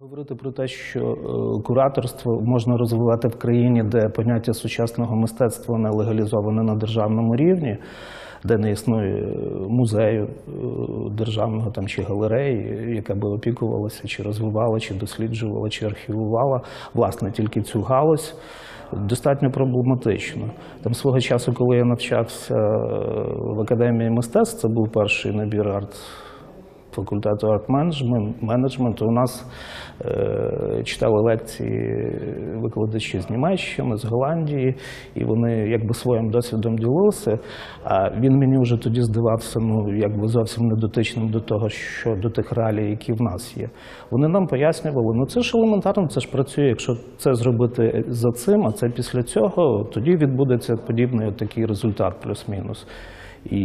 Говорити про те, що е, кураторство можна розвивати в країні, де поняття сучасного мистецтва не легалізоване на державному рівні, де не існує е, музею е, державного там чи галереї, яка би опікувалася, чи розвивала, чи досліджувала, чи архівувала власне тільки цю галузь. Достатньо проблематично. Там свого часу, коли я навчався в академії мистецтв, це був перший набір арт факультету арт-менеджменту у нас е, читали лекції викладачі з Німеччини, з Голландії, і вони якби своїм досвідом ділилися. А він мені вже тоді здавався ну, якби зовсім недотичним до того, що до тих реалій, які в нас є. Вони нам пояснювали, ну це ж елементарно, це ж працює. Якщо це зробити за цим, а це після цього, тоді відбудеться подібний такий результат, плюс-мінус. І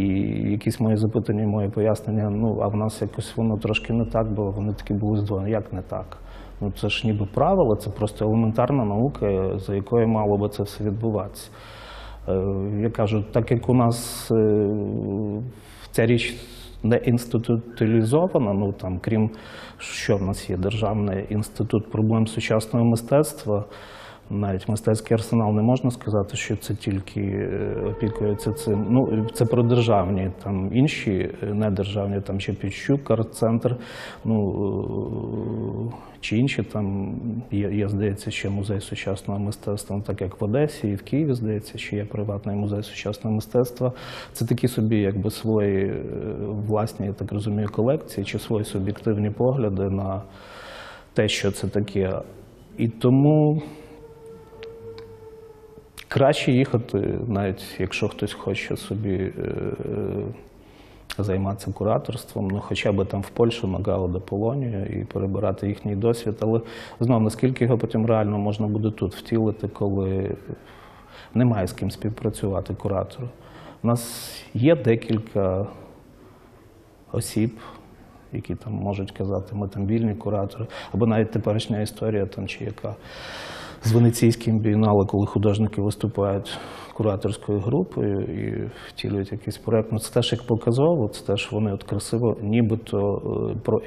якісь мої запитання, мої пояснення, ну а в нас якось воно трошки не так, бо вони такі були здвоєні. Як не так? Ну це ж ніби правило, це просто елементарна наука, за якою мало би це все відбуватися. Е, Я кажу, так як у нас е, ця річ не інституалізована, ну там, крім що в нас є Державний інститут проблем сучасного мистецтва. Навіть мистецький арсенал не можна сказати, що це тільки е, опікується цим. Ну це про державні, там інші е, недержавні, там ще Піщук, арт-центр, ну е, чи інші там є, є, здається, ще музей сучасного мистецтва, так як в Одесі і в Києві, здається, ще є приватний музей сучасного мистецтва. Це такі собі, якби свої власні, я так розумію, колекції чи свої суб'єктивні погляди на те, що це таке. І тому. Краще їхати, навіть якщо хтось хоче собі е, займатися кураторством, ну хоча б там в Польщу, на Гао Полонію і перебирати їхній досвід. Але знову, наскільки його потім реально можна буде тут втілити, коли немає з ким співпрацювати куратору. У нас є декілька осіб, які там можуть казати, ми там вільні куратори, або навіть теперішня історія, там чи яка з Венеційським бієнале, коли художники виступають кураторською групою і втілюють якийсь проект. Ну, це теж як показово, це теж вони от красиво, нібито е, про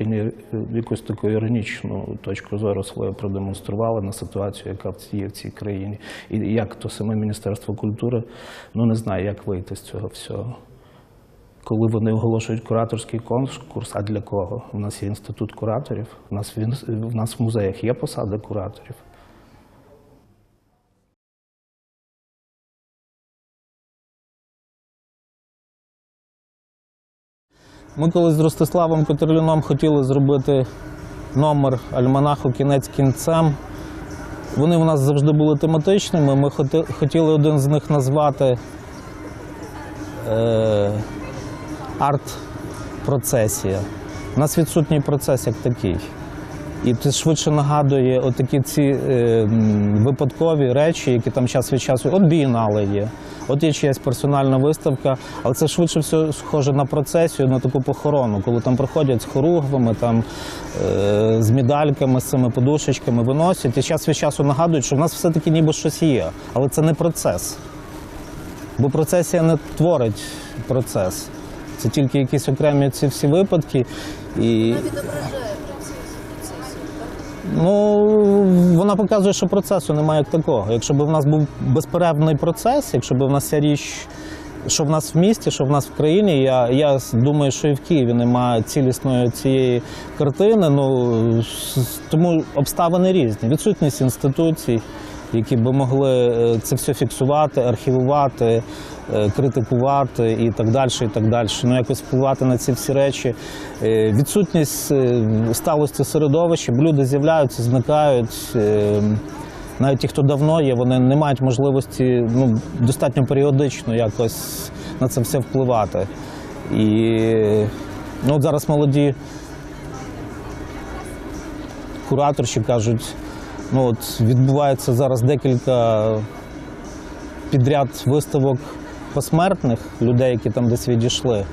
якусь таку іронічну точку зору свою продемонстрували на ситуацію, яка є в цій країні. І як то саме Міністерство культури, ну не знаю, як вийти з цього всього. Коли вони оголошують кураторський конкурс, а для кого? У нас є інститут кураторів, у нас, він, в нас в музеях є посади кураторів. Ми колись з Ростиславом Петерліном хотіли зробити номер альманаху кінець кінцем. Вони в нас завжди були тематичними. Ми хотіли один з них назвати е, арт-процесія. У нас відсутній процес як такий. І це швидше нагадує отакі ці е, випадкові речі, які там час від часу. От бієнале є, от є чиясь персональна виставка, але це швидше все схоже на процесію, на таку похорону, коли там приходять з хоругвами, там, е, з медальками, з цими подушечками виносять і час від часу нагадують, що в нас все-таки ніби щось є, але це не процес. Бо процесія не творить процес. Це тільки якісь окремі ці всі випадки. І... Ну, вона показує, що процесу немає як такого. Якщо б в нас був безперервний процес, якщо б в нас ця річ, що в нас в місті, що в нас в країні, я, я думаю, що і в Києві немає цілісної цієї картини. Ну, тому обставини різні. Відсутність інституцій, які б могли е, це все фіксувати, архівувати, е, критикувати і так далі, і так далі. Ну, якось впливати на ці всі речі. Е, Відсутність сталості середовища, люди з'являються, зникають. Навіть ті, хто давно є, вони не мають можливості ну, достатньо періодично якось на це все впливати. І ну, от зараз молоді кураторші кажуть, ну от відбувається зараз декілька підряд виставок посмертних людей, які там десь відійшли.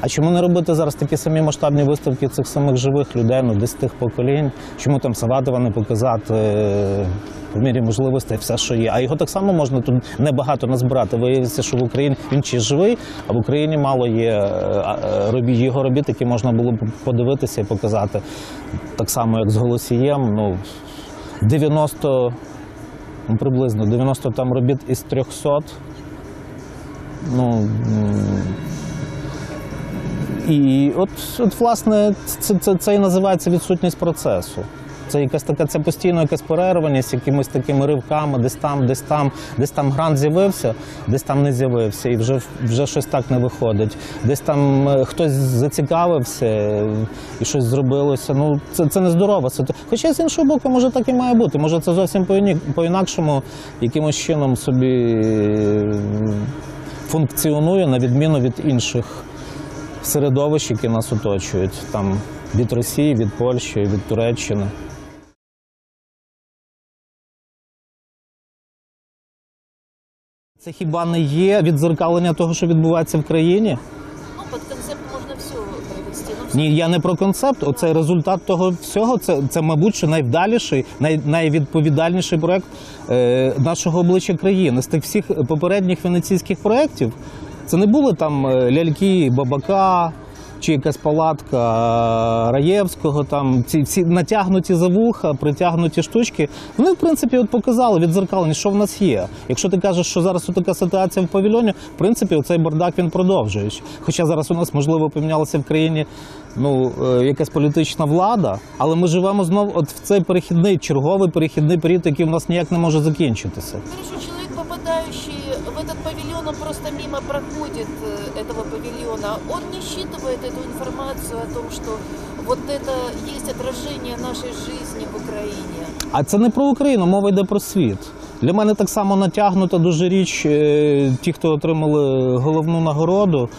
А чому не робити зараз такі самі масштабні виставки цих самих живих людей, ну десь тих поколінь? Чому там Саватова не показати е, в мірі можливостей все, що є? А його так само можна тут небагато назбирати. Виявиться, що в Україні він чи живий, а в Україні мало є е, е, його робіт, які можна було б подивитися і показати. Так само, як з голосієм. Ну, 90, ну, приблизно 90 там робіт із 300. Ну, і от, от власне, це, це, це і називається відсутність процесу. Це якась така, це постійно якась перерваність, якимись такими ривками, десь там, десь там, десь там грант з'явився, десь там не з'явився, і вже, вже щось так не виходить. Десь там е, хтось зацікавився і щось зробилося. Ну, це, це нездорова ситуація. Хоча з іншого боку, може так і має бути. Може, це зовсім по-інакшому якимось чином собі функціонує на відміну від інших середовищ, які нас оточують, там від Росії, від Польщі, від Туреччини. Це хіба не є відзеркалення того, що відбувається в країні? Ну, под концепт можна все привести. Ну, Ні, я не про концепт. Оцей результат того всього. Це, це мабуть, що найвдаліший, най, найвідповідальніший проект е, нашого обличчя країни. З тих всіх попередніх венеційських проєктів це не були там е, ляльки, бабака. Чи якась палатка е, Раєвського, там ці всі натягнуті за вуха, притягнуті штучки. Вони, в принципі, от показали відзеркалені, що в нас є. Якщо ти кажеш, що зараз така ситуація в павільйоні, в принципі, цей бардак він продовжує. Хоча зараз у нас можливо помінялася в країні ну е, якась політична влада, але ми живемо знов от в цей перехідний черговий перехідний період, який в нас ніяк не може закінчитися Хорошо, человек, попадающий в этот павильон, он просто мимо проходит э, этого павильона. Он не считывает эту информацию о том, что вот это есть отражение нашей жизни в Украине. А це не про Україну, мова йде про світ. Для мене так само натягнута дуже річ е, ті, хто отримали головну нагороду.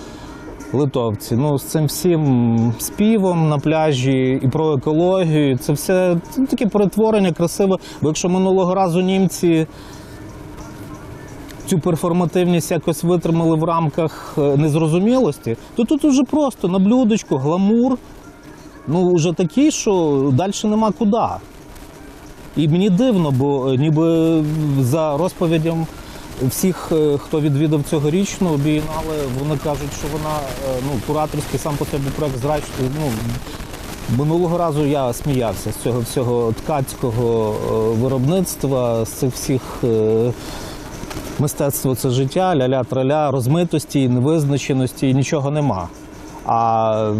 Литовці, ну з цим всім співом на пляжі і про екологію. Це все це таке перетворення красиве. Бо якщо минулого разу німці цю перформативність якось витримали в рамках е, незрозумілості, то тут уже просто на блюдечку, гламур. Ну, вже такий, що далі нема куди. І мені дивно, бо е, ніби за розповідям всіх, е, хто відвідав цьогорічну бієнале, вони кажуть, що вона ну, кураторський сам по себе проект зрачний. Ну, минулого разу я сміявся з цього всього ткацького виробництва, з цих всіх мистецтво це життя, ля-ля траля, розмитості, невизначеності, і нічого нема. А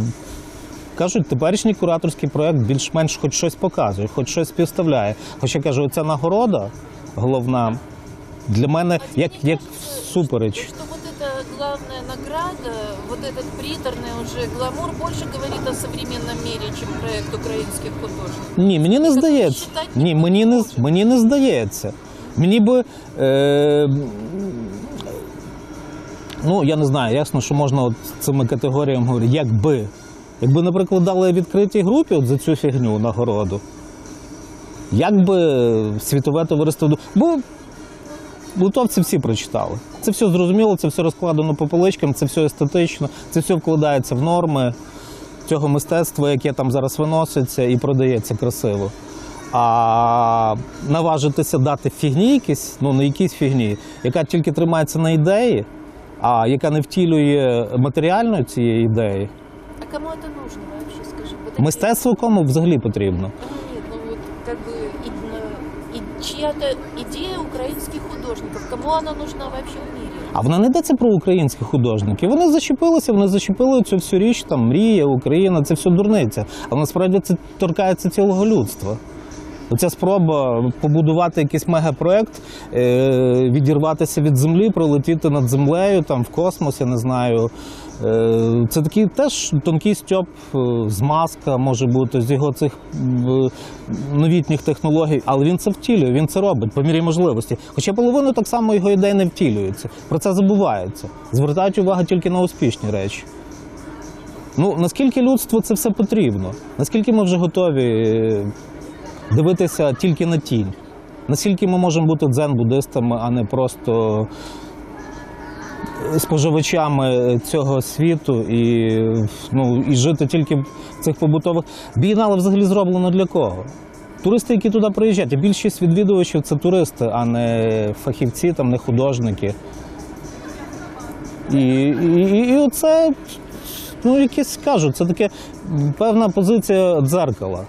Кажуть, теперішній кураторський проект більш-менш хоч щось показує, хоч щось співставляє. Хоча кажу, оця нагорода головна для мене А тебе як, не як кажется, супереч. Что, что вот эта главная награда, вот этот приторный уже гламур больше говорит о современном мире, чем проект украинских художников. Ні, мені не Такого здається. считать Ні, не мені не, можна. мені не здається. Мені би. Е, ну, я не знаю, ясно, що можна от цими категоріями говорити, якби. Якби, наприклад, дали відкритій групі от за цю фігню нагороду, як би світове товариство. Бо литовці всі прочитали. Це все зрозуміло, це все розкладено по поличкам, це все естетично, це все вкладається в норми цього мистецтва, яке там зараз виноситься і продається красиво. А наважитися дати фігні якісь, ну не якісь фігні, яка тільки тримається на ідеї, а яка не втілює матеріально цієї ідеї. А кому это нужно вообще, скажи? Вот эти- Мистецтво кому взагалі потрібно? Ну, Нет, ну вот как бы и, э, и чья-то идея украинских художников. Кому она нужна вообще в мире? А вона не йдеться про українських художників. Вони зачепилися, вони зачепили цю всю річ, там мрія, Україна, це все дурниця. Але насправді це торкається цілого людства. Оця спроба побудувати якийсь мегапроект, е, відірватися від землі, пролетіти над землею, там в космос, я не знаю. Е, це такий теж тонкий стьоп, е, змазка може бути з його цих новітніх технологій, але він це втілює, він це робить по мірі можливості. Хоча половину так само його ідей не втілюється. Про це забувається. Звертають увагу тільки на успішні речі. Ну, наскільки людству це все потрібно? Наскільки ми вже готові дивитися тільки на тінь? Наскільки ми можемо бути дзен-буддистами, а не просто споживачами цього світу і, ну, і жити тільки в цих побутових. Бієнале взагалі зроблено для кого? Туристи, які туди приїжджають, і більшість відвідувачів це туристи, а не фахівці, там, не художники. І, і, і, оце, ну, якесь кажу, це таке певна позиція дзеркала.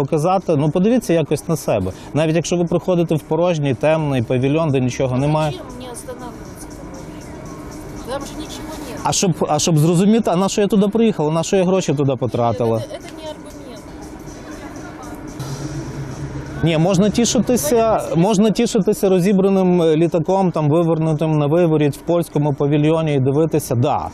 Показати, ну подивіться якось на себе. Навіть якщо ви приходите в порожній, темний павільйон, де нічого немає. Зачем мне останавливаться там? Же ничего нет. А щоб, а щоб зрозуміти, а на що я туди приїхала, на що я гроші туди потратила? Это не аргумент. Ні, можна тішитися, можна тішитися розібраним е, літаком, там вивернутим на виворіт в польському павільйоні і дивитися, да.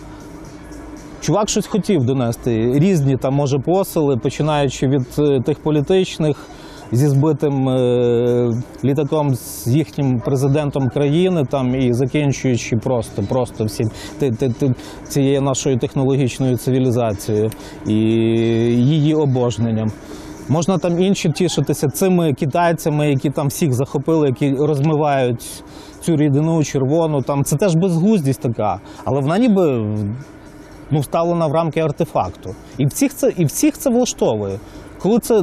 Чувак щось хотів донести. Різні там, може, посили, починаючи від е, тих політичних зі збитим е, літаком з їхнім президентом країни, там і закінчуючи просто, просто всім ти, ти, ти, цією нашою технологічною цивілізацією і її обожненням. Можна там інші тішитися цими китайцями, які там всіх захопили, які розмивають цю рідину червону. Там це теж безглуздість така, але вона ніби ну, вставлена в рамки артефакту. І всіх це, і всіх це влаштовує. Коли це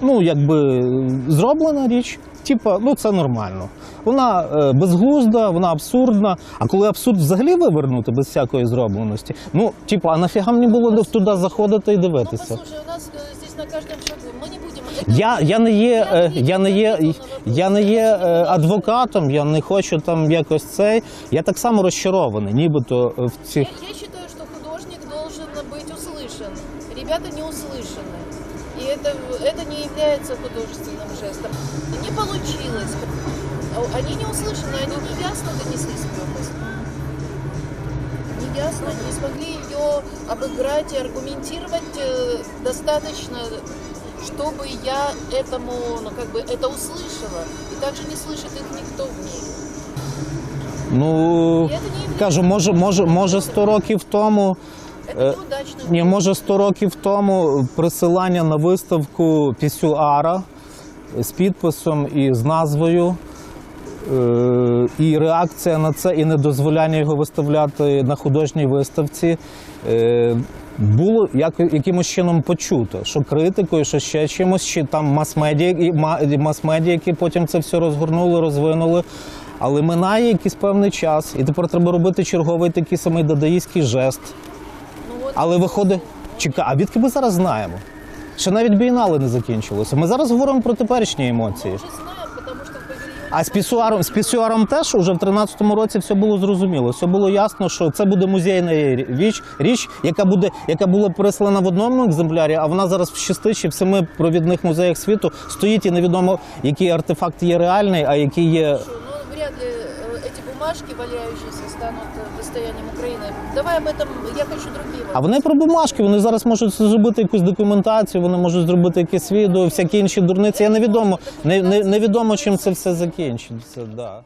ну, якби зроблена річ, типа, ну це нормально. Вона е, безглузда, вона абсурдна. А коли абсурд взагалі вивернути без всякої зробленості, ну, типа, а нафіга мені було туди заходити і Ну, дивитися? послушай, у нас э, здесь на каждом шагу. Мы не будем... это- Я, я не є, е, я не є, я не є е, адвокатом, я не хочу там якось цей. Я так само розчарований, нібито е, в Я, цих. Не является художественным жестом. Не получилось. Они не услышаны, они неясно донесли свою мысль. Неясно, не смогли ее обыграть и аргументировать э, достаточно, чтобы я этому, ну как бы, это услышала. И также не слышит их никто в мире. Ну не кажу, може, може, може 100 років тому. Э. Ні, може 100 років тому присилання на виставку пісюара з підписом і з назвою. е, І реакція на це, і недозволяння його виставляти на художній виставці е, було як, якимось чином почуто, що критикою, що ще чимось, чи там мас-медіа, мас-медіа, які потім це все розгорнули, розвинули. Але минає якийсь певний час, і тепер треба робити черговий такий самий дадаїстський жест. Але виходить, чекай, а відки ми зараз знаємо? Ще навіть бієнале не закінчилося. Ми зараз говоримо про теперішні емоції. А з пісуаром, з пісуаром теж уже в 13-му році все було зрозуміло. Все було ясно, що це буде музейна річ, річ яка буде, яка була прислана в одному екземплярі, а вона зараз в шести чи в семи провідних музеях світу стоїть і невідомо, який артефакт є реальний, а який є бумажки, валяющиеся, станут э, достоянием Украины. Давай об этом, я хочу другие А вопросы. вони про бумажки, вони зараз можуть зробити якусь документацію, вони можуть зробити якесь відео, всякі інші дурниці. Я невідомо, не, не, невідомо чим це все закінчиться. Да.